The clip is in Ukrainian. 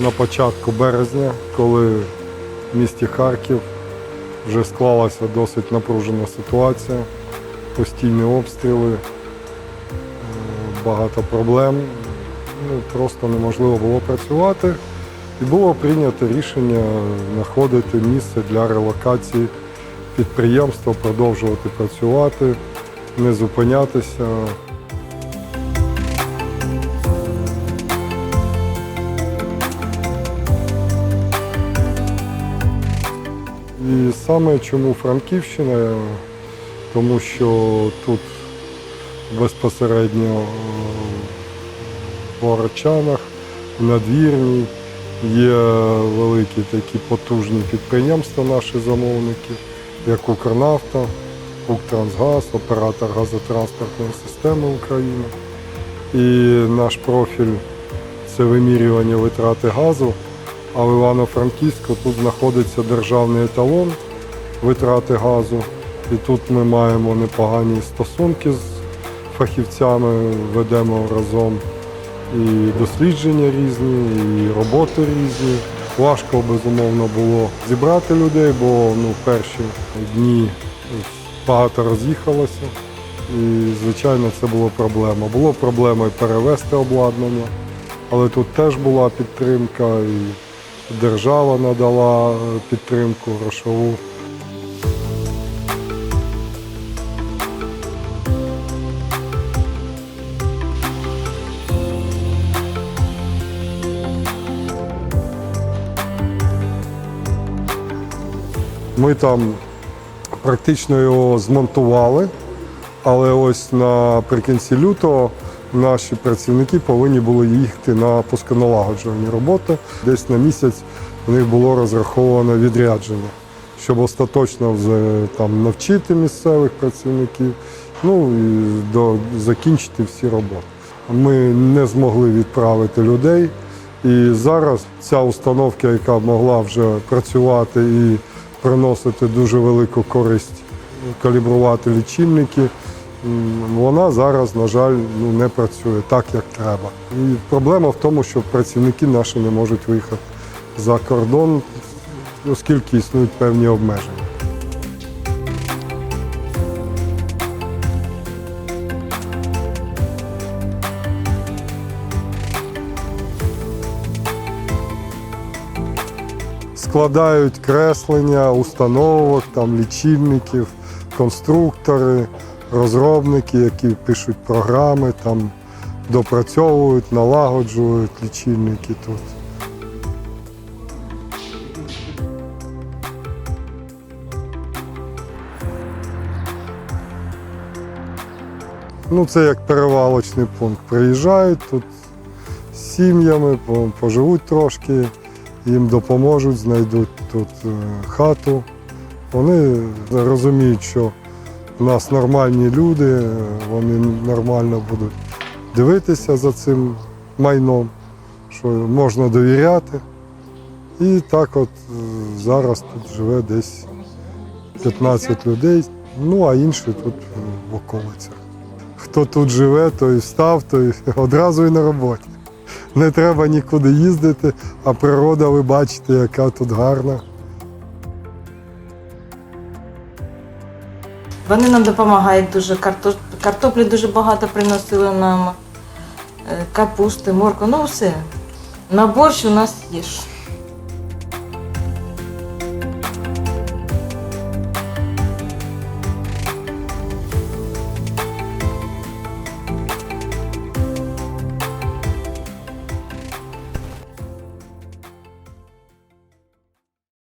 на початку березня, коли в місті Харків вже склалася досить напружена ситуація, постійні обстріли, е, багато проблем. Ну, просто неможливо було працювати. І було прийнято рішення знаходити місце для релокації підприємства, продовжувати працювати, не зупинятися. І саме чому Франківщина, тому що тут безпосередньо е, в Орочанах, в Надвірній є великі такі потужні підприємства, наші замовники, як Укрнафта, Укртрансгаз, оператор газотранспортної системи України. І наш профіль це вимірювання витрати газу. А в Івано-Франківську тут знаходиться державний еталон витрати газу. І тут ми маємо непогані стосунки з фахівцями, ведемо разом і дослідження різні, і роботи різні. Важко, безумовно, було зібрати людей, бо ну, перші дні багато роз'їхалося. І, звичайно, це була проблема. Було проблемою перевезти обладнання, але тут теж була підтримка, і держава надала е, підтримку грошову. Ми там практично його змонтували, але ось наприкінці лютого наші працівники повинні були їхати на пусконалагоджувальні роботи. Десь на місяць у них було розраховано відрядження, щоб остаточно вже там навчити місцевих працівників, ну і до, закінчити всі роботи. Ми не змогли відправити людей. І зараз ця установка, яка могла вже працювати і приносити дуже велику користь, калібрувати лічильники, вона зараз, на жаль, ну, не працює так, як треба. І проблема в тому, що працівники наші не можуть виїхати за кордон, оскільки існують певні обмеження. складають креслення установок, там, лічильників, конструктори, розробники, які пишуть програми, там, допрацьовують, налагоджують лічильники тут. Ну, це як перевалочний пункт. Приїжджають тут з сім'ями, поживуть трошки, їм допоможуть, знайдуть тут е, хату. Вони розуміють, що в нас нормальні люди, вони нормально будуть дивитися за цим майном, що можна довіряти. І так от е, зараз тут живе десь 15 людей, ну а інші тут в околицях. Хто тут живе, той встав, той одразу і на роботі. Не треба нікуди їздити, а природа, ви бачите, яка тут гарна. Вони нам допомагають дуже. Картоплі дуже багато приносили нам, е, капусти, морку, ну все. На борщ у нас є.